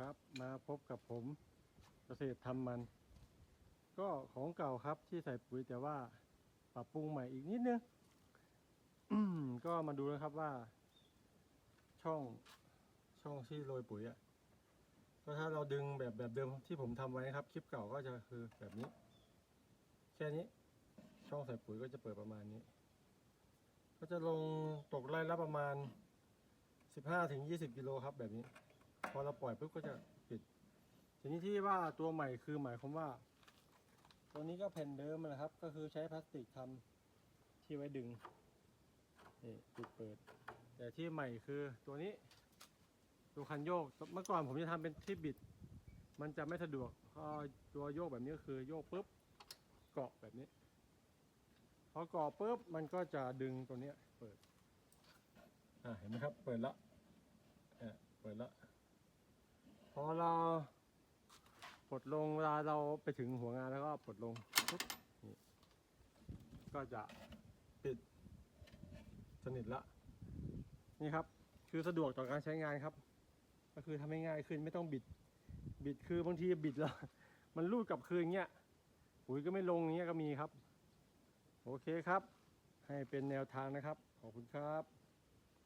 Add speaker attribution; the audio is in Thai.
Speaker 1: ครับมาพบกับผมเกษตรทำมัน ก็ของเก่าครับที่ใส่ปุ๋ยแต่ว่าปรับปรุงใหม่อีกนิดนึง ก็มาดูนะครับว่า ช่องช่องที่โรยปุ๋ยอะ่ะก็ถ้าเราดึงแบบแบบเดิมที่ผมทำไว้นะครับ คลิปเก่าก็จะคือแบบนี้ แค่นี้ ช่องใส่ปุ๋ยก็จะเปิดประมาณนี้ ก็จะลงตกไร่ละประมาณ 15ถึง20 กิโลครับแบบนี้ พอเราปล่อยปุ๊บก็จะปิด ทีนี้ที่ว่าตัวใหม่คือหมายความว่า ตัวนี้ก็แผ่นเดิมนะครับ ก็คือใช้พลาสติกทำที่ไว้ดึงนี่ปิดเปิด แต่ที่ใหม่คือตัวนี้ ตัวคันโยกเมื่อก่อนผมจะทำเป็นที่บิด มันจะไม่สะดวกพอตัวโยกแบบนี้ก็คือโยกปุ๊บเกาะแบบนี้พอเกาะปุ๊บมันก็จะดึงตัวเนี้ย เปิดอ่าเห็นไหมครับ เปิดละเอ่อเปิดละ พอเราปลดลงเวลาเราไปถึงหัวงานแล้วก็ปลดลงปุ๊บนี่ก็จะปิดสนิทละนี่ครับ คือสะดวกต่อการใช้งานครับ ก็คือทำให้ง่ายขึ้นไม่ต้องบิด บิดคือบางทีบิดแล้ว มันรูดกลับคืนเงี้ยปุ๋ยก็ไม่ลงเงี้ยก็มีครับ โอเคครับ ให้เป็นแนวทางนะครับ ขอบคุณครับ